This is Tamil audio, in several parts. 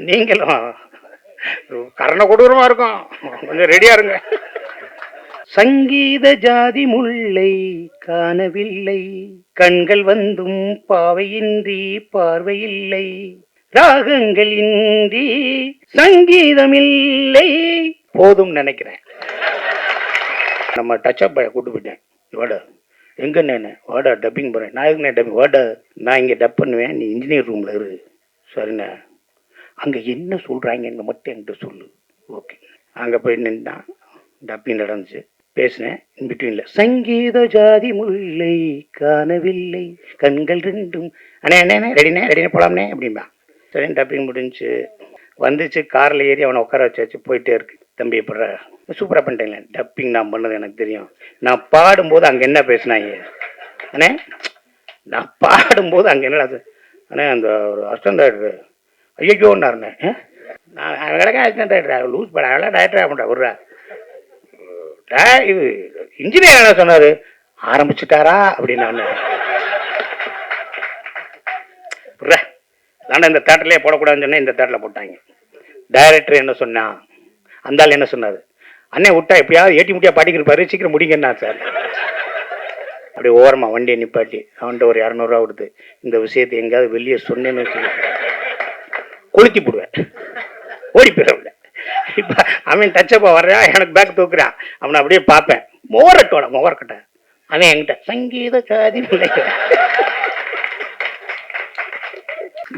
நீங்களும் கரண கொடூரமா இருக்கும். கொஞ்சம் ரெடியா இருங்க. சங்கீத ஜாதி முல்லை காணவில்லை. கண்கள் வந்தும் பாவையின்றி பார்வையில்லை. ராகங்கள் இன்றி சங்கீதமில்லை. போதும் நினைக்கிறேன். நம்ம டச் அப் கூட்டு போயிட்டேன். வாடா. எங்க நான் வாடா டப்பிங் போறேன். நான் எதுக்கு டப்பிங் வாடா. நான் இங்கே டப் பண்ணுவேன். நீ இன்ஜினியர் ரூம்ல இரு. சரிண்ணே. அங்கே என்ன சொல்கிறாங்கன்னு மட்டும் என்கிட்ட சொல்லு. ஓகே அங்கே போய் நின்றான் டப்பிங் நடந்துச்சு. பேசினேன். இன் சங்கீத ஜாதி முல்லை காணவில்லை. கண்கள் ரெண்டும் அண்ணே அண்ணே ரெடினே ரெடினே போலாம்னே அப்படிம்பா. சரி டப்பிங் முடிஞ்சு வந்துச்சு. காரில் ஏறி அவனை உட்கார வச்சாச்சு போயிட்டே இருக்கு. தம்பி எப்பட்ற சூப்பராக பண்ணிட்டேங்களே டப்பிங் நான் பண்ணது எனக்கு தெரியும். நான் பாடும்போது அங்கே என்ன பேசினாங்க? அண்ணே நான் பாடும்போது அங்கே என்னடா அண்ணே அந்த ஒரு அசிஸ்டன்ட் ஐயோன்னாருண்ணே நான் அவங்களுக்கே அசிஸ்டன்ட் டைரக்டர் லூஸ் பண்ண அவெல்லாம் டைரக்டர் ஆகண்டா விட்றா. இது இன்ஜினியர் என்ன சொன்னார்? ஆரம்பிச்சுட்டாரா அப்படின்னு நான் விட்றா. நான் இந்த தேட்டர்லேயே போடக்கூடாதுன்னு சொன்னேன் இந்த தேட்டரில் போட்டாங்க. டைரக்டர் என்ன சொன்னான்? அந்த ஆள் என்ன சொன்னார்? அண்ணே விட்டா எப்படியாவது ஏட்டி முட்டியா பாடிக்கிருப்பாரு சீக்கிரம் முடிங்கண்ணா சார் அப்படி ஓரமாக வண்டியை நிப்பாட்டி அவன்கிட்ட ஒரு இரநூறுவா கொடுத்து இந்த விஷயத்தை எங்கேயாவது வெளியே சொன்னேன்னு வச்சுக்கோ கொளுத்தி போடுவேன். ஓடி போயிடவில்லை இப்போ அவன் டச்சப்பா வர்றான் எனக்கு பேக் தூக்குறான் அவனை அப்படியே பார்ப்பேன். மோரட்டோட மோரக்கட்ட. அவன் என்கிட்ட சங்கீத காதி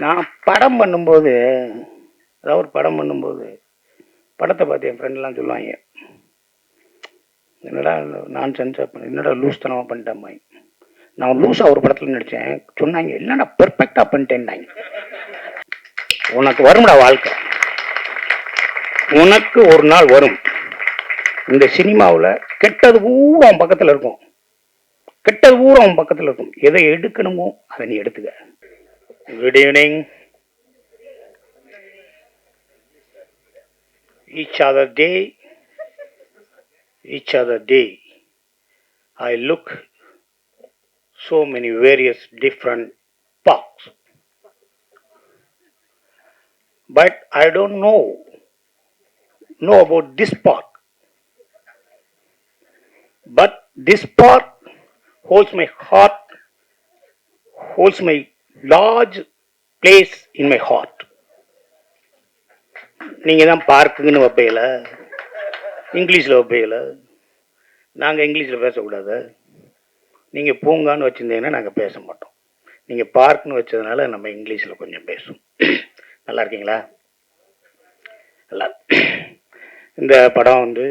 நான் படம் பண்ணும்போது அதாவது ஒரு படம் பண்ணும்போது படத்தை பார்த்து என் ஃப்ரெண்ட்லாம் சொல்லுவாங்க என்னடா நான் சென்சார் பண்ண என்னடா லூஸ் தனமாக பண்ணிட்டேன் நான் லூஸாக ஒரு படத்தில் நடித்தேன் சொன்னாங்க என்னடா பெர்ஃபெக்டாக பண்ணிட்டேன்னாங்க உனக்கு வரும்டா வாழ்க்கை. உனக்கு ஒரு நாள் வரும். இந்த சினிமாவில் கெட்டது பூரா அவன் பக்கத்தில் இருக்கும். கெட்டது பூரா அவன் பக்கத்தில் இருக்கும். எதை எடுக்கணுமோ அதை நீ எடுத்துக்க. Good evening each other day each other day I look so many various different parks but i don't know know about this park but this park holds my heart holds my large place in my heart. நீங்கள் தான் பார்க்குங்கன்னு வைப்பையில் இங்கிலீஷில் வைப்பையில் நாங்கள் இங்கிலீஷில் பேசக்கூடாது. நீங்கள் பூங்கான்னு வச்சுருந்தீங்கன்னா நாங்கள் பேச மாட்டோம். நீங்கள் பார்க்குன்னு வச்சதுனால நம்ம இங்கிலீஷில் கொஞ்சம் பேசுவோம். நல்லா இருக்கீங்களா? நல்லா இந்த படம் வந்து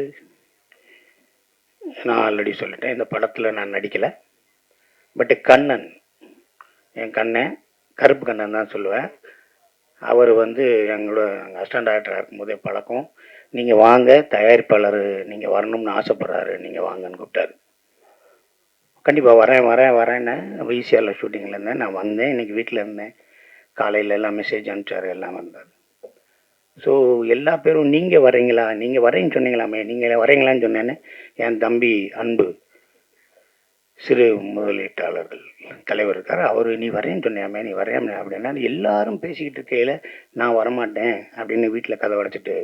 நான் ஆல்ரெடி சொல்லிட்டேன். இந்த படத்தில் நான் நடிக்கலை. பட்டு கண்ணன் என் கண்ணன் கருப்பு கண்ணன் தான் சொல்லுவேன். அவர் வந்து எங்களோட அசிஸ்டன்ட் டைரக்டராக இருக்கும்போதே பழக்கம். நீங்கள் வாங்க தயாரிப்பாளர் நீங்கள் வரணும்னு ஆசைப்பட்றாரு. நீங்கள் வாங்கன்னு கூப்பிட்டாரு. கண்டிப்பாக வரேன் வரேன் வரேன்னு ஈஸியாக ஷூட்டிங்கில் இருந்தேன். நான் வந்தேன். இன்னைக்கு வீட்டில் இருந்தேன். காலையில் எல்லாம் மெசேஜ் அனுப்பிச்சாரு எல்லாம் வந்தார். ஸோ எல்லா பேரும் நீங்கள் வரீங்களா நீங்கள் வரேன்னு சொன்னீங்களாமே? நீங்கள் வரீங்களான்னு சொன்னேன்னு என் தம்பி அன்பு சிறு முதலீட்டாளர்கள் தலைவர் இருக்கார். அவர் நீ வரேன்னு சொன்னியாமே? நீ வரையாமே அப்படின்னா எல்லாரும் பேசிக்கிட்டு இருக்கையில் நான் வரமாட்டேன் அப்படின்னு வீட்டில் கதை உடைச்சிட்டு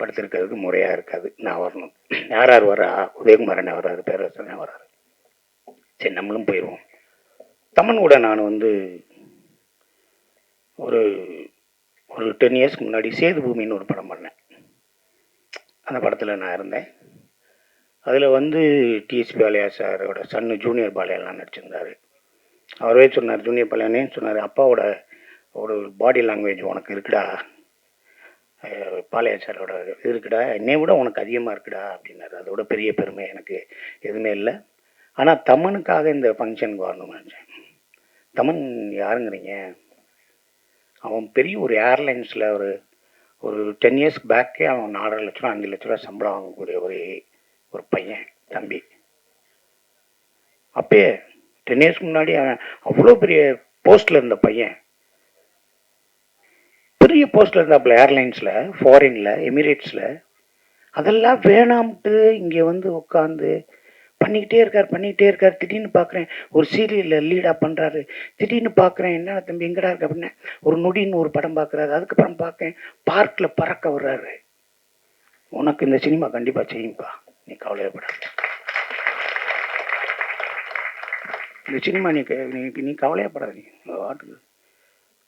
படுத்திருக்கிறதுக்கு முறையாக இருக்காது. நான் வரணும். யார் யார் வரா? உதயகுமாரனே வர்றாரு பேரரசனே வர்றாரு. சரி நம்மளும் போயிடுவோம் தமன் கூட நான் வந்து ஒரு ஒரு டென் இயர்ஸ்க்கு முன்னாடி சேது பூமின்னு ஒரு படம் பண்ணேன். அந்த படத்தில் நான் இருந்தேன். அதில் வந்து டிஎஸ் பாலையா சாரோட சன்னு ஜூனியர் பாலையெல்லாம் நடிச்சிருந்தார். அவரே சொன்னார் ஜூனியர் பாலையானே சொன்னார் அப்பாவோட ஒரு பாடி லாங்குவேஜ் உனக்கு இருக்குடா. அஹ் சாரோட இருக்குடா. என்னை விட உனக்கு அதிகமாக இருக்குடா அப்படின்னாரு. அதோட பெரிய பெருமை எனக்கு எதுவுமே இல்லை. ஆனால் தமனுக்காக இந்த ஃபங்க்ஷனுக்கு வரணும்னு நினச்சேன். தமன் யாருங்கிறீங்க? அவன் பெரிய ஒரு ஏர்லைன்ஸில் ஒரு ஒரு டென் இயர்ஸ்க்கு பேக்கே அவன் நாலரை லட்ச ரூபா அஞ்சு லட்ச ரூபா சம்பளம் வாங்கக்கூடிய ஒரு ஒரு பையன் தம்பி. அப்பயே டென் இயர்ஸ்க்கு முன்னாடி அவன் அவ்வளோ பெரிய போஸ்டில் இருந்த பையன். பெரிய போஸ்டில் இருந்தாப்புல ஏர்லைன்ஸில் ஃபாரினில் எமிரேட்ஸில். அதெல்லாம் வேணாம்ட்டு இங்கே வந்து உட்காந்து பண்ணிக்கிட்டே இருக்கார் பண்ணிக்கிட்டே இருக்கார். திடீர்னு பார்க்குறேன் ஒரு சீரியலில் லீடாக பண்ணுறாரு திடீர்னு பார்க்குறேன் என்ன தம்பி எங்கடா இருக்கு அப்படின்னா. ஒரு நொடின்னு ஒரு படம் பார்க்குறாரு அதுக்கப்புறம் பார்க்கேன் பார்க்கில் பறக்க வர்றாரு. உனக்கு இந்த சினிமா கண்டிப்பாக செய்யும்ப்பா. நீ கவலையப்பட இந்த சினிமா நீ க- நீ நீ வாட்டுக்கு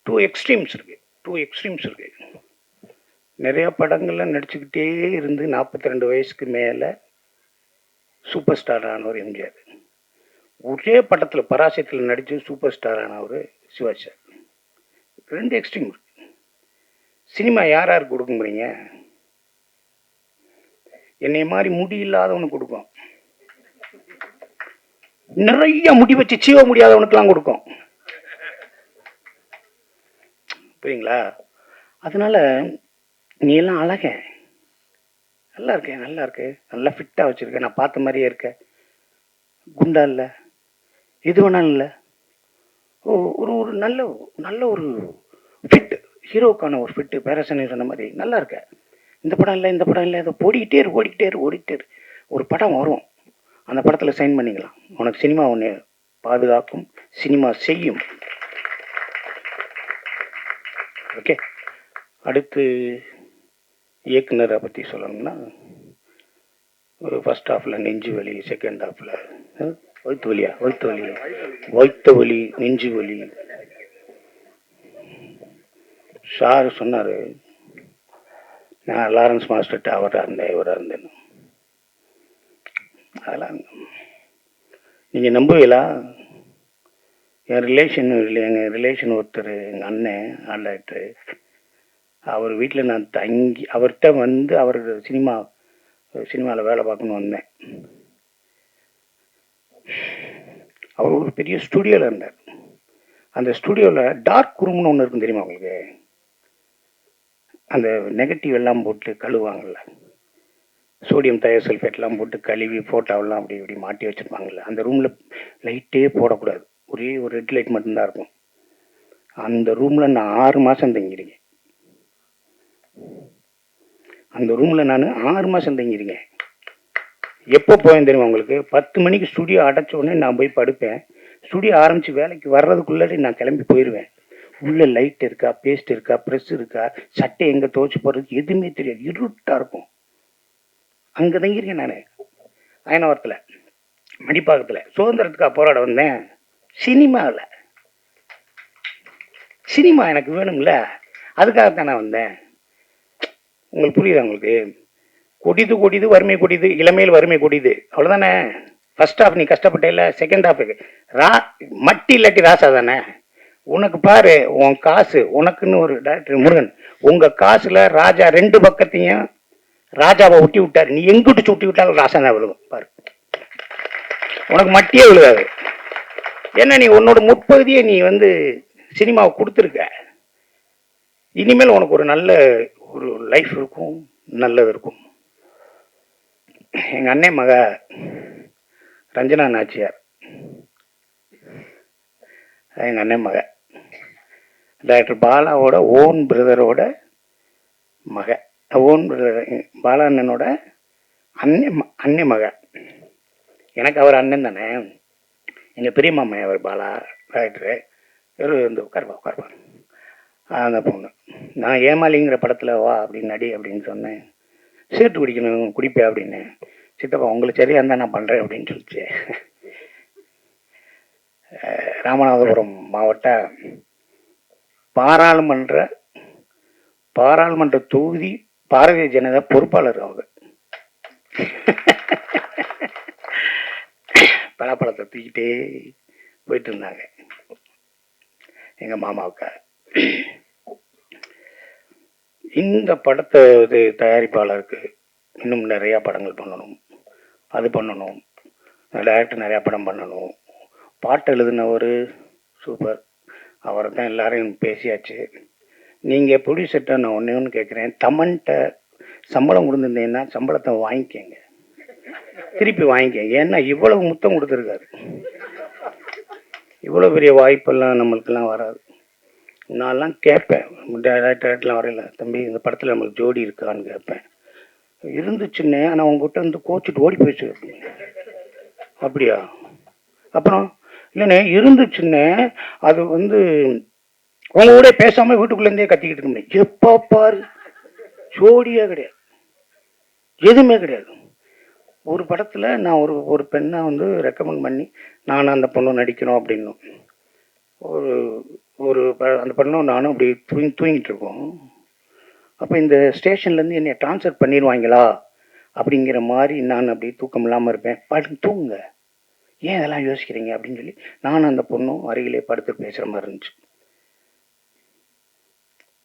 டூ எக்ஸ்ட்ரீம்ஸ் இருக்கு. டூ எக்ஸ்ட்ரீம்ஸ் இருக்கு. நிறையா படங்கள்லாம் நடிச்சுக்கிட்டே இருந்து நாற்பத்தி ரெண்டு வயசுக்கு மேலே சூப்பர் ஸ்டார் ஆனவர் எம்ஜிஆர். ஒரே படத்தில் பராசத்தில் நடித்து சூப்பர் ஸ்டார் ஆனவர் சிவாஜி சார். ரெண்டு எக்ஸ்ட்ரீம் சினிமா யார் கொடுக்க முடியும் என்னை மாதிரி முடி இல்லாதவனுக்கு கொடுக்கும். நிறைய முடி வச்சு சீவ முடியாதவனுக்கெல்லாம் கொடுக்கும். புரியுங்களா? அதனால நீ எல்லாம் அழக. நல்லா இருக்கேன் நல்லா இருக்கு நல்லா ஃபிட்டாக வச்சுருக்கேன். நான் பார்த்த மாதிரியே இருக்கேன். குண்டா இல்லை. எது வேணாலும் இல்லை. ஓ ஒரு ஒரு நல்ல நல்ல ஒரு ஃபிட் ஹீரோக்கான ஒரு ஃபிட்டு பேரசனி சொன்ன மாதிரி நல்லா இருக்க இந்த படம் இல்லை இந்த படம் இல்லை அதை ஓடிக்கிட்டே இரு ஓடிக்கிட்டே இரு ஓடிக்கிட்டே இரு. ஒரு படம் வரும். அந்த படத்தில் சைன் பண்ணிக்கலாம். உனக்கு சினிமா ஒன்று பாதுகாக்கும் சினிமா செய்யும். ஓகே. அடுத்து இயக்குனரை பற்றி சொல்லணும்னா ஒரு ஃபஸ்ட் ஹாஃபில் நெஞ்சு வலி செகண்ட் ஹாஃபில் வயிற்று வலியா? வயிற்று வலி. வயிற்று வலி நெஞ்சு வலி. சார் சொன்னார் நான் லாரன்ஸ் மாஸ்டர்கிட்ட அவராக இருந்தேன் இவராக இருந்தேன்னு. அதெல்லாம் நீங்கள் நம்புவீங்களா? என் ரிலேஷன் எங்கள் ரிலேஷன் ஒருத்தர் எங்கள் அண்ணன் ஆல் அவர் வீட்டில் நான் தங்கி அவர்கிட்ட வந்து அவர் சினிமா சினிமாவில் வேலை பார்க்கணும்னு வந்தேன். அவர் ஒரு பெரிய ஸ்டுடியோவில் இருந்தார். அந்த ஸ்டுடியோவில் டார்க் ரூம்னு ஒன்று இருக்கும் தெரியுமா உங்களுக்கு? அந்த நெகட்டிவ் எல்லாம் போட்டு கழுவாங்கல்ல. சோடியம் தயோசல்ஃபேட்லாம் போட்டு கழுவி ஃபோட்டோவெல்லாம் அப்படி இப்படி மாட்டி வச்சுருப்பாங்கள்ல அந்த ரூமில் லைட்டே போடக்கூடாது. ஒரே ஒரு ரெட் லைட் மட்டும்தான் இருக்கும். அந்த ரூமில் நான் ஆறு மாதம் தங்கியிருக்கேன். அந்த ரூமில் நான் ஆறு மாதம் தங்கியிருங்க எப்போ போயேன் தெரியுமா உங்களுக்கு? பத்து மணிக்கு ஸ்டுடியோ அடைச்ச உடனே நான் போய் படுப்பேன். ஸ்டுடியோ ஆரம்பித்து வேலைக்கு வர்றதுக்குள்ளே நான் கிளம்பி போயிடுவேன் உள்ள லைட் இருக்கா பேஸ்ட் இருக்கா ப்ரெஸ் இருக்கா சட்டை எங்கே துவச்சி போடுறதுக்கு எதுவுமே தெரியாது. இருட்டாக இருக்கும். அங்கே தங்கியிருக்கேன் நான். அயனவரத்தில் மணிப்பாக்கத்தில். சுதந்திரத்துக்காக போராட வந்தேன். சினிமாவில் சினிமா எனக்கு வேணும்ல. அதுக்காகத்தான் நான் வந்தேன். உங்களுக்கு புரியுதா உங்களுக்கு? கொடிது கொடிது வறுமை கொடிது இளமையில் வறுமை கொடிது. அவ்வளோதானே ஃபர்ஸ்ட் ஹாஃப் நீ கஷ்டப்பட்ட இல்லை செகண்ட் ஹாஃப் ரா மட்டி இல்லாட்டி ராசா தானே? உனக்கு பாரு உன் காசு உனக்குன்னு ஒரு டாக்டர் முருகன் உங்க காசுல ராஜா ரெண்டு பக்கத்தையும் ராஜாவை ஒட்டி விட்டார். நீ எங்கிட்டு சுட்டி விட்டாலும் ராசா தான் விழுகும் பாரு. உனக்கு மட்டியே விழுகாது. ஏன்னா நீ உன்னோட முற்பகுதியை நீ வந்து சினிமாவை கொடுத்துருக்க? இனிமேல் உனக்கு ஒரு நல்ல ஒரு லைஃப் இருக்கும் நல்லது இருக்கும். எங்கள் அண்ணன் மக ரஞ்சனா நாச்சியார். எங்கள் அண்ணன் மக. டாக்டர் பாலாவோட ஓன் பிரதரோட மக. ஓன் பிரதர் பாலா அண்ணனோட அண்ணன் ம- அண்ணன் மக. எனக்கு அவர் அண்ணன் தானே. எங்கள் பெரிய மாமா அவர் பாலா டாக்டரு இவர் வந்து உட்காருப்பா உட்காருப்பா. அந்த பொண்ணு. நான் ஏமாலிங்கிற படத்தில் வா அப்படின்னு நடி அப்படின்னு சொன்னேன். சீட்டு குடிக்கணும் குடிப்பேன் அப்படின்னு. சித்தப்பா உங்களுக்கு சரியா இருந்தால் நான் பண்ணுறேன் அப்படின்னு சொல்லிச்சு. ராமநாதபுரம் மாவட்ட பாராளுமன்ற பாராளுமன்ற தொகுதி பாரதிய ஜனதா பொறுப்பாளர் அவங்க. பலாப்பழத்தை தூக்கிட்டே போயிட்டு இருந்தாங்க. எங்க மாமாவுக்கு இந்த படத்தை இது தயாரிப்பாளருக்கு இன்னும் நிறையா படங்கள் பண்ணணும். அது பண்ணணும். டேரக்டர் நிறையா படம் பண்ணணும். பாட்டு எழுதினவர் சூப்பர் அவரை தான் எல்லாரையும் பேசியாச்சு. நீங்கள் ப்ரொடியூசர்கிட்ட நான் ஒன்றே ஒன்று கேட்குறேன் தமன்கிட்ட சம்பளம் கொடுத்துருந்தீங்கன்னா சம்பளத்தை வாங்கிக்கங்க. திருப்பி வாங்கிக்கங்க. ஏன்னா இவ்வளவு முத்தம் கொடுத்துருக்காரு. இவ்வளோ பெரிய வாய்ப்பெல்லாம் நம்மளுக்கெல்லாம் வராது. நான்லாம் கேட்பேன். டேரக்டர்லாம் வரையில தம்பி இந்த படத்தில் நம்மளுக்கு ஜோடி இருக்கான்னு கேட்பேன். இருந்துச்சுன்னே ஆனால் உங்ககிட்ட வந்து கோச்சிட்டு ஓடி போயிடுச்சு. அப்படியா? அப்புறம் இல்லைண்ணே இருந்துச்சுன்னே அது வந்து உங்க கூட பேசாமல் வீட்டுக்குள்ளேருந்தே கத்திக்கிட்டு இருக்க எப்போ பாரு ஜோடியே கிடையாது. எதுவுமே கிடையாது. ஒரு படத்தில் நான் ஒரு ஒரு பெண்ணை வந்து ரெக்கமெண்ட் பண்ணி நான் அந்த பொண்ணு நடிக்கணும் அப்படின்னும். ஒரு ஒரு ப- அந்த பொண்ணும் நானும் அப்படி தூங்கி தூங்கிட்டு இருக்கோம். அப்போ இந்த ஸ்டேஷன்லேருந்து என்னை ட்ரான்ஸ்ஃபர் பண்ணிடுவாங்களா? அப்படிங்கிற மாதிரி நான் அப்படி தூக்கம் இல்லாமல் இருப்பேன். பாட்டு தூங்குங்க. ஏன் இதெல்லாம் யோசிக்கிறீங்க? அப்படின்னு சொல்லி நானும் அந்த பொண்ணும் அருகிலே படுத்து பேசுகிற மாதிரி இருந்துச்சு.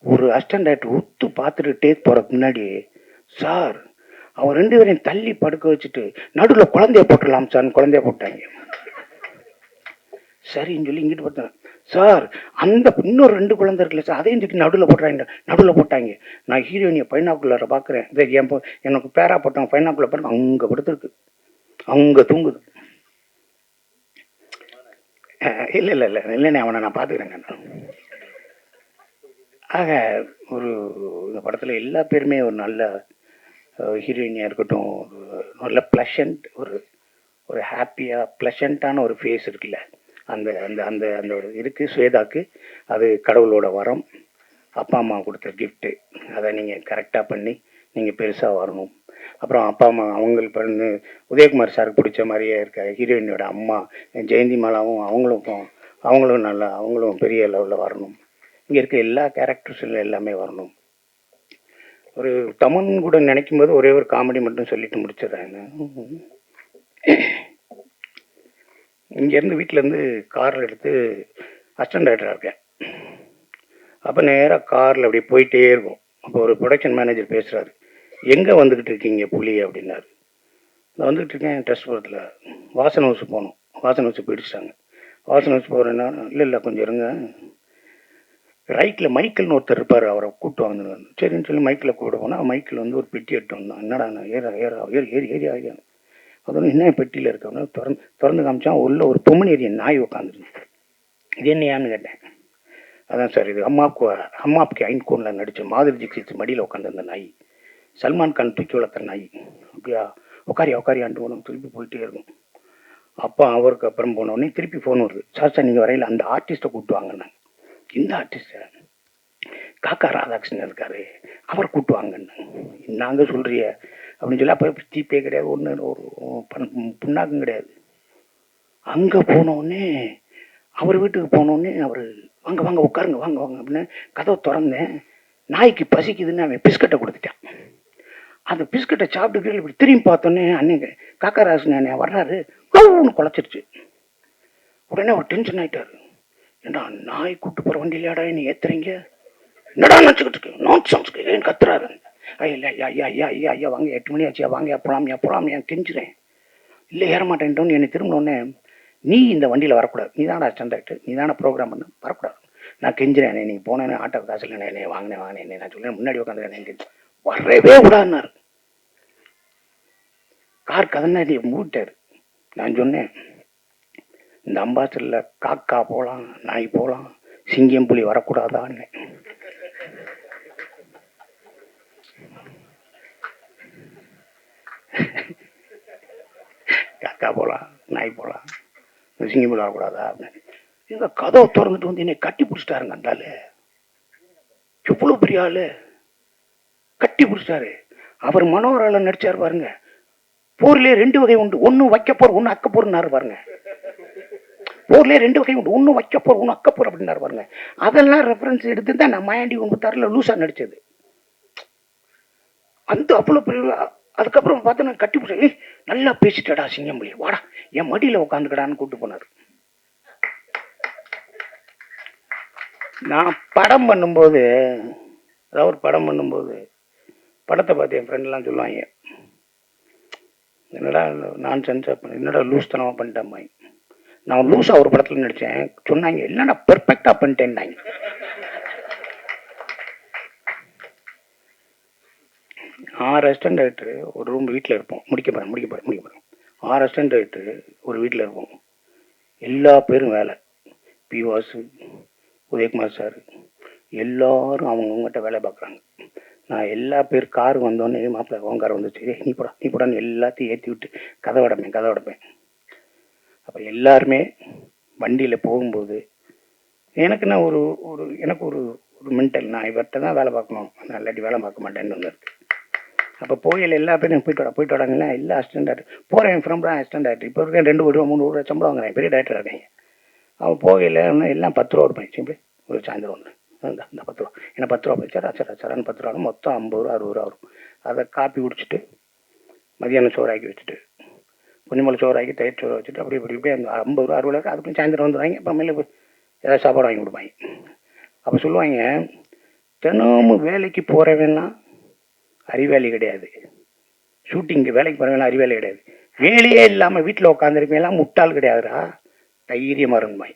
ஒரு அஸ்டண்டாட் உத்து பார்த்துட்டு டேக் போகிறதுக்கு முன்னாடி சார் அவன் ரெண்டு பேரையும் தள்ளி படுக்க வச்சுட்டு நடுவில் குழந்தைய போட்டுடலாம் சார்னு குழந்தைய போட்டாங்க. சரின்னு சொல்லி இங்கிட்டு பார்த்தேன் சார் அந்த இன்னொரு ரெண்டு குழந்தை இருக்குல்ல சார் அதையும் தூக்கி நடுவில் போட்டுறாங்க நடுவில் போட்டாங்க. நான் ஹீரோயினியை பைனாக்குள்ளார பார்க்குறேன் இதை என் எனக்கு பேரா போட்டாங்க பைனாக்குள்ள பாருங்க அங்கே படுத்துருக்கு. அங்கே தூங்குது. இல்லை இல்லை இல்லை இல்ல இல்லைண்ணே அவனை நான் பார்த்துக்கிறேங்க ஆக ஒரு இந்த படத்தில் எல்லா பேருமே ஒரு நல்ல ஹீரோயினியாக இருக்கட்டும் ஒரு நல்ல ப்ளஷண்ட் ஒரு ஒரு ஹாப்பியாக ப்ளஷண்ட்டான ஒரு ஃபேஸ் இருக்குல்ல. அந்த அந்த அந்த அந்த இருக்குது ஸ்வேதாக்கு அது கடவுளோட வரம். அப்பா அம்மா கொடுத்த கிஃப்ட்டு அதை நீங்கள் கரெக்டாக பண்ணி நீங்கள் பெருசாக வரணும். அப்புறம் அப்பா அம்மா அவங்களுக்கு வந்து உதயகுமார் சாருக்கு பிடிச்ச மாதிரியே இருக்க ஹீரோயினோட அம்மா ஜெயந்தி மாலாவும் அவங்களும் அவங்களும் நல்லா அவங்களும் பெரிய லெவலில் வரணும். இங்கே இருக்க எல்லா கேரக்டர்ஸில் எல்லாமே வரணும். ஒரு தமன் கூட நினைக்கும் போது ஒரே ஒரு காமெடி மட்டும் சொல்லிட்டு முடிச்சிடுறேன். இங்கேருந்து வீட்டிலேருந்து காரில் எடுத்து அசிஸ்டன்ட் டைரக்டராக இருக்கேன். அப்போ நேராக காரில் அப்படியே போயிட்டே இருக்கும். அப்போ ஒரு ப்ரொடக்ஷன் மேனேஜர் பேசுகிறாரு எங்கே வந்துக்கிட்டு இருக்கீங்க புலி? அப்படின்னாரு. நான் வந்துக்கிட்டு இருக்கேன் டெஸ்ட் வாசன் ஹவுஸ் போகணும். வாசன் ஹவுஸ் போயிடுச்சாங்க வாசன் ஹவுஸ் போகிறேன்னா இல்லை இல்லை கொஞ்சம் இருங்க. ரைட்டில் மைக்கேல்னு ஒருத்தர் இருப்பார் அவரை கூப்பிட்டு வாங்க. சரின்னு சொல்லி மைக்கில் கூப்பிட போனால் மைக்கில் வந்து ஒரு பெட்டி எடுத்து வந்தான். என்னடா நான் ஏற ஏற ஏறி ஏறி ஏறி ஆகியா அதோட என்ன பெட்டியில் இருக்கவங்க திறந்து திறந்து காமிச்சான் உள்ள ஒரு பொம்மனேரியன் நாய் உட்காந்துருக்கு இது என்னையான்னு கேட்டேன். அதான் சார் இது அம்மாவுக்கு அம்மாவுக்கு ஐன்கோனில் நடித்த மாதிரி ஜிக்ஸித் மடியில் உட்காந்துருந்த நாய். சல்மான் கான் தூக்கி வளர்த்த நாய். அப்படியா? உட்காரியா உட்காரியாண்டு போனோம் திருப்பி போயிட்டே இருக்கும். அப்பா அவருக்கு அப்புறம் போனோடனே திருப்பி ஃபோன் வருது. சார் சார் நீங்கள் வரையில் அந்த ஆர்டிஸ்ட்டை கூப்பிட்டு வாங்கினாங்க இந்த ஆர்டிஸ்ட்டை காக்கா ராதாகிருஷ்ணன் இருக்காரு. அவர் கூட்டு வாங்கன்னு. நாங்க சொல்றிய அப்படின்னு சொல்லி அப்போ ஜிபே கிடையாது ஒன்று ஒரு பண- புண்ணாக்கும் கிடையாது. அங்கே போனோடனே அவர் வீட்டுக்கு போனோடனே அவர் வாங்க வாங்க உட்காருங்க வாங்க வாங்க அப்படின்னு கதவை திறந்தேன் நாய்க்கு பசிக்குதுன்னு அவன் பிஸ்கட்டை கொடுத்துட்டான். அந்த பிஸ்கட்டை சாப்பிட்டுக்கிட்டு இப்படி திரும்பி பார்த்தோன்னே அன்னைக்கு காக்கராசன் அண்ணன் வர்றாரு கவுன்னு குலைச்சிருச்சு உடனே அவர் டென்ஷன் ஆயிட்டாரு. ஏண்டா நாய் கூட்டு போகிற வண்டியிலாடா நீ ஏத்துறீங்க? என்னடா நினச்சிக்கிட்டு இருக்கு நான் சம்ஸ்க்கு ஏன் கத்துறாரு? ஐயா ஐயா ஐயா ஐயா ஐயா ஐயா வாங்க எட்டு மணி ஆச்சு வாங்க போலாம் போகலாம் ஏன் கெஞ்சுறேன். இல்லை ஏறமாட்டேன்ட்டோன்னு என்னை திரும்பினோடனே நீ இந்த வண்டியில் வரக்கூடாது. நீ தானே அஸ்டன்ட் நீ தானே ப்ரோக்ராம் பண்ண வரக்கூடாது. நான் கெஞ்சுறேன் நீ போனேன்னு ஆட்டோ காசு இல்லை என்னை வாங்கினேன் வாங்கினேன் நான் சொல்லேன் முன்னாடி உட்காந்துருக்கேன் வரவே விடான்னாரு கார் கதனாடி மூட்டாரு நான் சொன்னேன் இந்த அம்பாசரில் காக்கா போகலாம் நாய் போகலாம் சிங்கம் புலி வரக்கூடாதான்னு. காக்கா போகலாம் நாய் போகலாம் சிங்கம் புலி அப்படின்னு. எங்கள் கதவை திறந்துட்டு வந்து என்னை கட்டி பிடிச்சிட்டாருங்க அந்த ஆளு. எவ்வளவு பெரிய ஆள். கட்டி பிடிச்சிட்டாரு. அவர் மனோகரால நடிச்சாரு பாருங்க. போர்லேயே ரெண்டு வகை உண்டு. ஒன்று வைக்க போற ஒன்று அக்க போறனாரு பாருங்க. போர்லயே ரெண்டு வகை உண்டு. ஒன்று வைக்க போற ஒன்று அக்க போற அப்படின்னாரு பாருங்க. அதெல்லாம் ரெஃபரன்ஸ் எடுத்து தான் நான் மாயாண்டி ஒன்பத்தாறுல லூசா நடிச்சது. அந்த அவ்வளவு பெரிய அதுக்கப்புறம் பார்த்தோன்னா கட்டி பிடிச்சேன் நல்லா பேசிட்டடா சிங்கம்புலி. வாடா என் மடியில் உட்காந்துக்கடான்னு கூட்டு போனாரு. நான் படம் பண்ணும்போது அதாவது ஒரு படம் பண்ணும்போது படத்தை பார்த்து என் ஃப்ரெண்ட்லாம் சொல்லுவாங்க என்னடா நான் சென்ஸ் என்னடா லூஸ் தனமா பண்ணிட்டேன் நான் லூஸாக ஒரு படத்துல நடிச்சேன். சொன்னாங்க இல்லைன்னா பெர்ஃபெக்டா பண்ணிட்டேன்னாங்க. ஆறு அசிஸ்டன்ட் டைரக்டர் ஒரு ரூம் வீட்டில் இருப்போம். முடிக்க போறேன் முடிக்க போறேன் முடிக்க போறேன். ஆறு அசிஸ்டன்ட் டைரக்டர் ஒரு வீட்டில் இருப்போம். எல்லா பேரும் வேலை. பி வாசு உதயகுமார் சார் எல்லோரும் அவங்கவுங்கள்ட்ட வேலை பார்க்குறாங்க. நான் எல்லா பேர் கார் வந்தோடனே மாப்பிள்ளை உன் கார் வந்துச்சு நீ போடா நீ போடான்னு எல்லாத்தையும் ஏற்றி விட்டு கதை உடப்பேன் கதை உடப்பேன் அப்போ எல்லாருமே வண்டியில் போகும்போது எனக்கு நான் ஒரு ஒரு எனக்கு ஒரு ஒரு மென்டல் நான் இவர்கிட்ட தான் வேலை பார்க்கணும். நான் இல்லாட்டி வேலை பார்க்க மாட்டேன்னு ஒன்று இருக்குது அப்போ போகையில் எல்லா பேரும் போயிட்டு வாடா போயிட்டு வாடாங்கன்னா எல்லா அசிஸ்டன்ட் டேரக்டர் போகிறேன் ஃப்ரம் தான் அசிஸ்டன்ட் டேரக்டர் இப்போ இருக்கேன் ரெண்டு கோடி ரூபா மூணு ரூபா சம்பளம் வாங்குறேன். பெரிய டேரக்டர் இருக்காங்க. அவன் போகையில் எல்லாம் பத்து ரூபா இருப்பேன் சிம்பி ஒரு சாயந்தரம் ஒன்று அந்த அந்த பத்து ரூபா. ஏன்னா பத்து ரூபா போயிச்சா சரா சரான்னு பத்து ரூபா மொத்தம் ஐம்பது ரூபா அறுபது ரூபா வரும். அதை காப்பி குடிச்சிட்டு மதியானம் சோறாக்கி வச்சுட்டு கொஞ்சம் சோறாக்கி தயிர் சோறு வச்சுட்டு அப்படி இப்படி இப்படி அந்த ஐம்பது ரூபா அறுபது ரூபா அதுக்கு சாயந்தரம் வந்துடுவாங்க. அப்புறமேல போய் ஏதாவது சாப்பாடு வாங்கி கொடுப்பாங்க. அப்போ சொல்லுவாங்க தினமும் வேலைக்கு போகிறவன்னா அறிவாளி கிடையாது. ஷூட்டிங்க்கு வேலைக்கு போகிறவங்களாம் அறிவாளி கிடையாது. வேலையே இல்லாமல் வீட்டில் உட்காந்துருப்பீங்களாம் முட்டாள் கிடையாதுடா. தைரியமாக இருந்துமாய்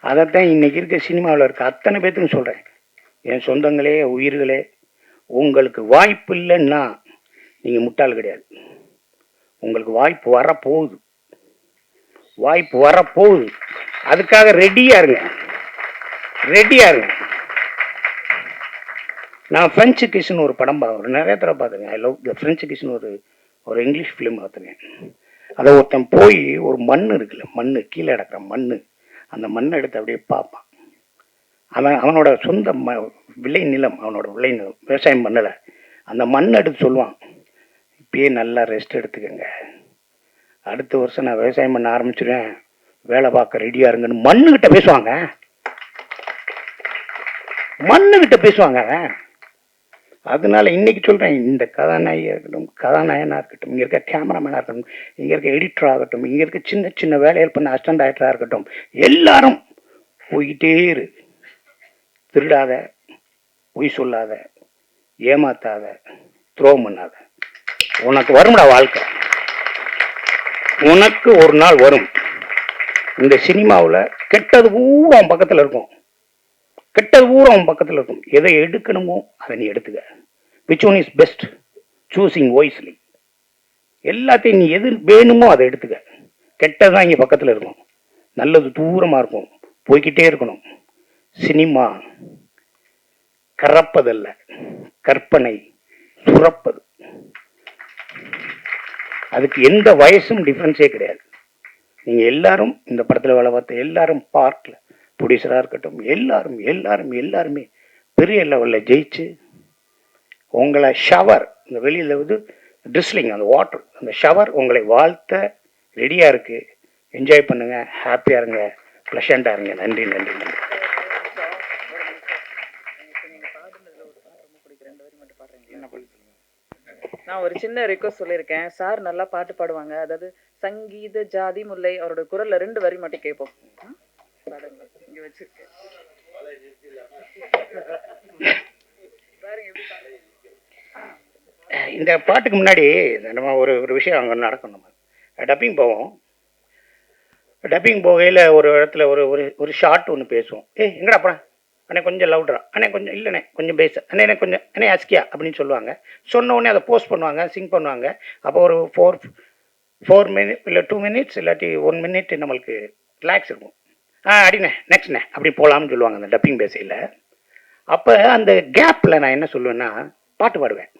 அதைத்தான் இன்னைக்கு இருக்க சினிமாவில் இருக்க அத்தனை பேத்துக்கும் சொல்கிறேன் என் சொந்தங்களே உயிர்களே உங்களுக்கு வாய்ப்பு இல்லைன்னா நீங்கள் முட்டாள் கிடையாது. உங்களுக்கு வாய்ப்பு வரப்போகுது. வாய்ப்பு வரப்போகுது. அதுக்காக ரெடியாக இருங்க. ரெடியாக இருங்க. நான் ஃப்ரெஞ்சு கிஷ்னு ஒரு படம் பார்க்குறேன் நிறைய தடவை பார்த்துருக்கேன். ஐ லவ் த ஃப்ரெஞ்சு கிஷ்னு ஒரு ஒரு இங்கிலீஷ் ஃபிலிம் பார்த்துருக்கேன். அதை ஒருத்தன் போய் ஒரு மண் இருக்குல்ல மண் கீழே கிடக்குற மண் அந்த மண்ணை எடுத்து அப்படியே பார்ப்பான். அவன் அவனோட சொந்த ம விளை நிலம் அவனோட விளை நிலம் விவசாயம் பண்ணலை. அந்த மண்ணை எடுத்து சொல்லுவான் இப்பயே நல்லா ரெஸ்ட் எடுத்துக்கங்க. அடுத்த வருஷம் நான் விவசாயம் பண்ண ஆரம்பிச்சிடுவேன் வேலை பார்க்க ரெடியாக இருங்கன்னு மண்ணுக்கிட்ட பேசுவாங்க. மண்ணுக்கிட்ட பேசுவாங்க அவன். அதனால இன்னைக்கு சொல்கிறேன் இந்த கதாநாயகியாக இருக்கட்டும் கதாநாயகனாக இருக்கட்டும் இங்கே இருக்க கேமராமேனாக இருக்கட்டும் இங்கே இருக்க எடிட்டரா ஆகட்டும் இங்கே இருக்க சின்ன சின்ன வேலைகள் பண்ண அசிஸ்டன்ட் டைரக்டராக இருக்கட்டும் எல்லாரும் போய்கிட்டே இரு. திருடாத பொய் சொல்லாத ஏமாத்தாத துரோகம் பண்ணாத. உனக்கு வரும்டா வாழ்க்கை. உனக்கு ஒரு நாள் வரும். இந்த சினிமாவில் கெட்டது பூரா பக்கத்தில் இருக்கும். கெட்டது பூரா உன் பக்கத்தில் இருக்கும். எதை எடுக்கணுமோ அதை நீ எடுத்துக்க. Which one is best choosing wisely எல்லாத்தையும் நீ எது வேணுமோ அதை எடுத்துக்க. கெட்டதான் இங்கே பக்கத்தில் இருக்கும். நல்லது தூரமாக இருக்கும். போய்கிட்டே இருக்கணும். சினிமா கறப்பதல்ல. கற்பனை சுரப்பது. அதுக்கு எந்த வயசும் டிஃப்ரென்ஸே கிடையாது. நீங்கள் எல்லாரும் இந்த படத்தில் வேலை பார்த்த எல்லாரும் பார்க்கல புடிசராக இருக்கட்டும். எல்லாரும் எல்லாரும் எல்லாருமே பெரிய லெவலில் ஜெயிச்சு உங்களை ஷவர் இந்த வெளியில் வந்து ட்ரிஸ்லிங் அந்த வாட்டர் அந்த ஷவர் உங்களை வாழ்த்த ரெடியாக இருக்குது என்ஜாய் பண்ணுங்கள் ஹாப்பியாக இருங்க. ப்ளஷண்டாக இருங்க. நன்றி நன்றி நன்றி. நான் ஒரு சின்ன ரிக்வஸ்ட் சொல்லியிருக்கேன். சார் நல்லா பாட்டு பாடுவாங்க. அதாவது சங்கீத ஜாதி முல்லை அவரோட குரல்ல ரெண்டு வரி மட்டும் கேட்போம். பாடுங்க. இங்க வச்சிருக்கேன். இந்த பாட்டுக்கு முன்னாடி நம்ம ஒரு ஒரு விஷயம் அங்கே நடக்கும் நம்ம. டப்பிங் போவோம். டப்பிங் போகையில் ஒரு இடத்துல ஒரு ஒரு ஒரு ஷார்ட் ஒன்று பேசுவோம். ஏய் எங்கடா அப்புறம் அண்ணே கொஞ்சம் லவுட்ரா அண்ணே கொஞ்சம் இல்லைண்ணே கொஞ்சம் பேச அண்ணே எனக்கு கொஞ்சம் அண்ணே அஸ்கியா அப்படின்னு சொல்லுவாங்க. சொன்ன உடனே அதை போஸ்ட் பண்ணுவாங்க சிங் பண்ணுவாங்க. அப்போ ஒரு ஃபோர் ஃபோர் மினிட் இல்லை டூ மினிட்ஸ் இல்லாட்டி ஒன் மினிட் நம்மளுக்கு ரிலாக்ஸ் இருக்கும். அடிண்ணே நெக்ஸ்ட்ண்ணே அப்படி போகலாம்னு சொல்லுவாங்க அந்த டப்பிங் பேசையில் அப்போ அந்த கேப்பில் நான் என்ன சொல்லுவேன்னா பாட்டு பாடுவேன்.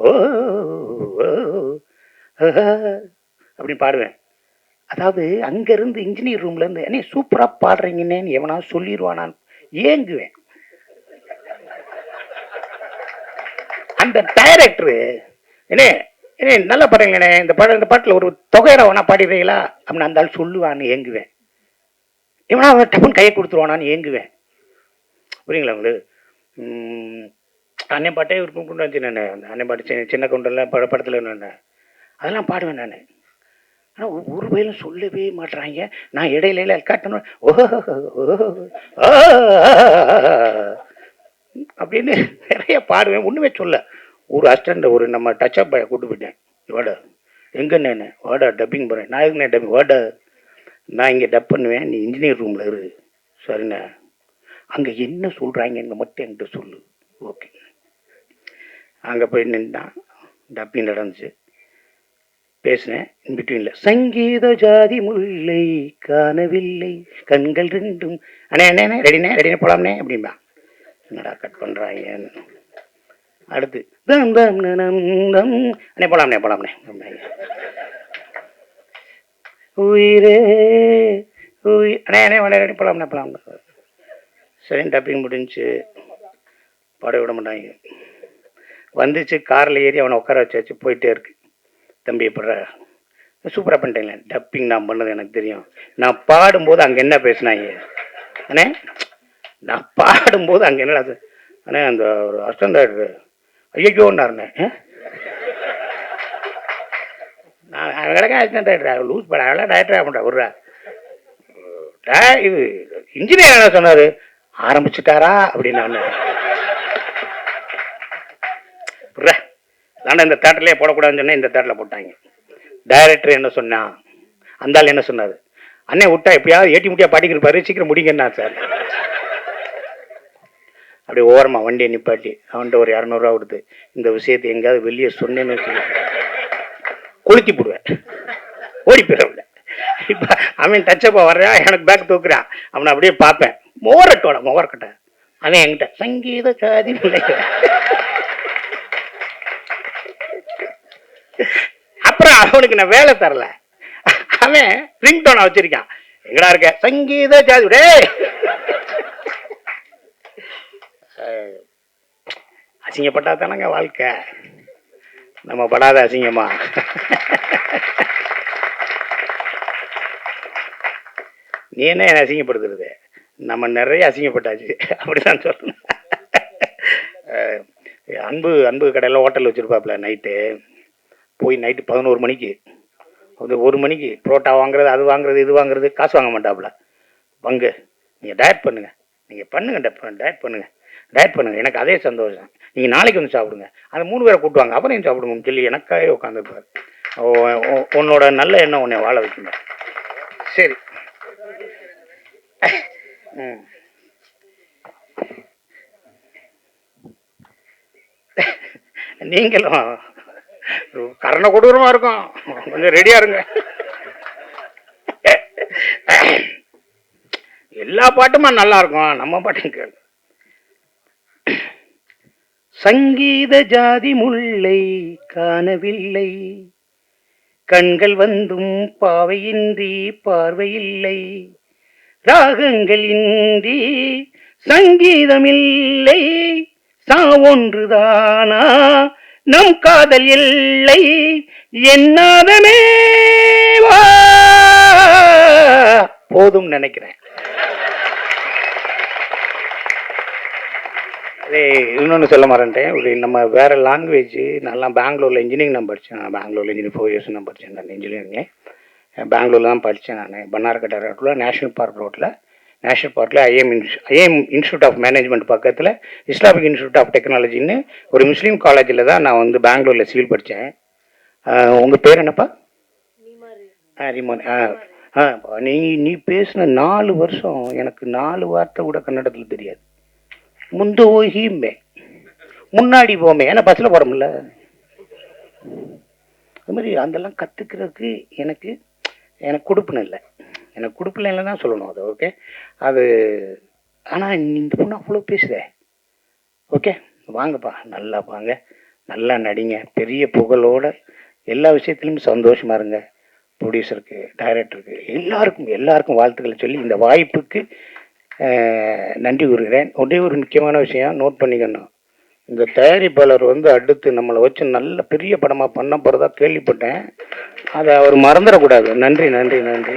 ஓ அப்படின்னு பாடுவேன். அதாவது அங்கேருந்து இன்ஜினியர் ரூம்லேருந்து என்ன சூப்பராக பாடுறீங்கன்னு எவனா சொல்லிடுவானான்னு ஏங்குவேன். அந்த டைரக்டரு என்ன என்ன நல்லா பாடுறீங்களே இந்த பாட இந்த பாட்டில் ஒரு தொகையில வேணா பாடிடுறீங்களா அப்படின்னு அந்த ஆள் சொல்லுவான்னு ஏங்குவேன் இவனா அவன் டப்புன்னு கையை கொடுத்துருவானான்னு ஏங்குவேன் புரியுங்களா உங்களுக்கு உம், அண்ணன் பாட்டே ஒரு கொண்டு வச்சு நான் அந்த அண்ணன் பாட்டு சின்ன சின்ன கொண்டெல்லாம் பட படத்தில் நான் அதெல்லாம் பாடுவேன் நான் ஆனால் ஒரு வயலும் சொல்லவே மாட்றாங்க நான் இடையில காட்டணும் ஓ அப்படின்னு நிறைய பாடுவேன் ஒன்றுமே சொல்ல ஒரு அஸ்டண்ட் ஒரு நம்ம டச் அப் கூப்பிட்டு கூட்டு போயிட்டேன். வாடா. எங்கே நான் வாடா டப்பிங் போகிறேன் நான் எதுக்கு டப்பிங் வாடா. நான் இங்கே டப் பண்ணுவேன். நீ இன்ஜினியர் ரூமில் இரு. சரிண்ணே. அங்கே என்ன சொல்கிறாங்கன்னு மட்டும் என்கிட்ட சொல்லு. ஓகே அங்கே போய் நின்றான். டப்பிங் நடந்துச்சு. பேசினேன். இன்பிட்வீனில் சங்கீத ஜாதி முல்லை காணவில்லை. கண்கள் ரெண்டும். அண்ணே அண்ணே ரெடினே ரெடினே போலாம்னே அப்படின்பா என்னடா கட் பண்ணுறாங்கன்னு அடுத்து. தம் தம் நனம் தம். அண்ணே போலாம்ண்ணே போலாம்ண்ணே உயிரே உயிர் அண்ணே அண்ணே அண்ணே போலாம்ண்ணே போலாம் சரி டப்பிங் முடிஞ்சு பாட விட மாட்டாங்க. வந்துச்சு காரில் ஏறி அவனை உட்கார வச்சாச்சு போயிட்டே இருக்கு. தம்பி எப்பட்ற சூப்பராக பண்ணிட்டேங்களே. டப்பிங் நான் பண்ணது எனக்கு தெரியும். நான் பாடும்போது அங்கே என்ன பேசினாங்க? அண்ணே நான் பாடும்போது அங்கே என்னடா அண்ணே அந்த ஒரு அசிஸ்டன்ட் டைரக்டர் நான் அவங்களுக்கே அசிஸ்டன்ட் டைரக்டர் லூஸ் பட அவளா டைரக்டர் ஆக விட்றா இது இன்ஜினியர் என்ன சொன்னார். ஆரம்பிச்சுட்டாரா அப்படின்னு நான் விட்றா நான் இந்த தேட்டர்லேயே போடக்கூடாதுன்னு சொன்னேன் இந்த தேட்டரில் போட்டாங்க. டைரக்டர் என்ன சொன்னான் அந்த ஆள் என்ன சொன்னார்? அண்ணே விட்டா எப்படியாவது ஏட்டி முட்டியா பாடிக்கிருப்பாரு சீக்கிரம் முடிங்கன்னா சார். அப்படியே ஓரமாக வண்டியை நிப்பாட்டி அவன்கிட்ட ஒரு இரநூறுவா கொடுத்து இந்த விஷயத்தை எங்கேயாவது வெளியே சொன்னேன்னு வச்சுக்கோ. கொளுத்தி போடுவேன். ஓடி போயிடவில்லை இப்போ அவன் டச்சப்பா வர்றான் எனக்கு பேக் தூக்குறான் அவனை அப்படியே பார்ப்பேன். மோரட்டோட மோரக்கட்டை. அவன் என்கிட்ட சங்கீத காதி அப்புறம் அவனுக்கு நான் வேலை தரல. அவன் ரிங்டோனை வச்சிருக்கான். எங்கடா இருக்க? சங்கீத ஜாதி டேய் அசிங்கப்பட்டா தானேங்க வாழ்க்கை. நம்ம படாத அசிங்கமா? நீ என்ன என்னை அசிங்கப்படுத்துறது? நம்ம நிறைய அசிங்கப்பட்டாச்சு. அப்படிதான் சொல்லணும் அன்பு அன்பு கடையில் ஹோட்டல் வச்சுருப்பாப்புல நைட்டு. போய் நைட்டு பதினோரு மணிக்கு. வந்து ஒரு மணிக்கு புரோட்டா வாங்குறது அது வாங்குறது இது வாங்குறது காசு வாங்க மாட்டாப்புல. பங்கு. நீங்கள் டயட் பண்ணுங்கள் நீங்கள் பண்ணுங்கள் டயட் பண்ணுங்கள் டயட் பண்ணுங்கள் எனக்கு அதே சந்தோஷம். நீங்கள் நாளைக்கு வந்து சாப்பிடுங்க. அந்த மூணு பேரை கூட்டுவாங்க. அப்புறம் சாப்பிடுங்கன்னு சொல்லி எனக்காகவே உட்காந்துருப்பார் உன்னோட நல்ல எண்ணம் உன்னை வாழ வைக்கணும் சரி. ம். நீங்களும் கரண கொடூரமா இருக்கும். கொஞ்சம் ரெடியா இருங்க. எல்லா பாட்டுமா நல்லா இருக்கும். நம்ம பாட்டும் கேளு சங்கீத ஜாதி முல்லை காணவில்லை. கண்கள் வந்தும் பாவையின்றி பார்வையில்லை. ராகங்கள் இன்றி சங்கீதமில்லை. சா ஒன்றுதானா? நம் காதல் இல்லை. என்னாதமே வா. போதும் நினைக்கிறேன். அதே இன்னொன்று சொல்ல மாட்டேன் ஒரு நம்ம வேற லாங்குவேஜ் நல்லா பெங்களூரில் இன்ஜினியரிங் நான் படித்தேன் நான் பெங்களூரில் இன்ஜினியர் ஃபோர் இயர்ஸ் நான் படித்தேன் நான் இன்ஜினியரிங்கு பெங்களூரில் தான் படித்தேன் நான். பன்னார்கட்டை ரோட்டில் நேஷனல் பார்க் ரோட்டில் நேஷனல் பார்க்கில் IIM IIM institute of management பக்கத்தில் இஸ்லாமிக் இன்ஸ்டியூட் ஆஃப் டெக்னாலஜின்னு ஒரு முஸ்லீம் காலேஜில் தான் நான் வந்து பெங்களூரில் சிவில் படித்தேன் உங்கள் பேர் என்னப்பா? ஆ ரிமோன் ஆ ஆ நீ நீ பேசின நாலு வருஷம் எனக்கு நாலு வார்த்தை கூட கன்னடத்தில் தெரியாது. முந்து ஓகியுமே முன்னாடி போமே. ஏன்னா பஸ்ஸில் போகிறோம்ல அது மாதிரி அதெல்லாம் கற்றுக்கிறதுக்கு எனக்கு எனக்கு கொடுப்புன்னு இல்லை. எனக்கு கொடுப்பில் இல்லை தான் சொல்லணும் அது ஓகே அது ஆனால் இந்த பொண்ணு அவ்வளோ பேசுதே ஓகே வாங்கப்பா. நல்லா வாங்க. நல்லா நடிங்க. பெரிய புகழோட எல்லா விஷயத்துலையும் சந்தோஷமா இருங்க. ப்ரொடியூசருக்கு டைரக்டருக்கு எல்லாருக்கும் எல்லாருக்கும் வாழ்த்துக்களை சொல்லி இந்த வாய்ப்புக்கு நன்றி கூறுகிறேன். ஒரே ஒரு முக்கியமான விஷயம் நோட் பண்ணிக்கணும். இந்த தயாரிப்பாளர் வந்து அடுத்து நம்மளை வச்சு நல்ல பெரிய படமாக பண்ண போகிறதா கேள்விப்பட்டேன். அதை அவர் மறந்துடக்கூடாது. நன்றி நன்றி நன்றி.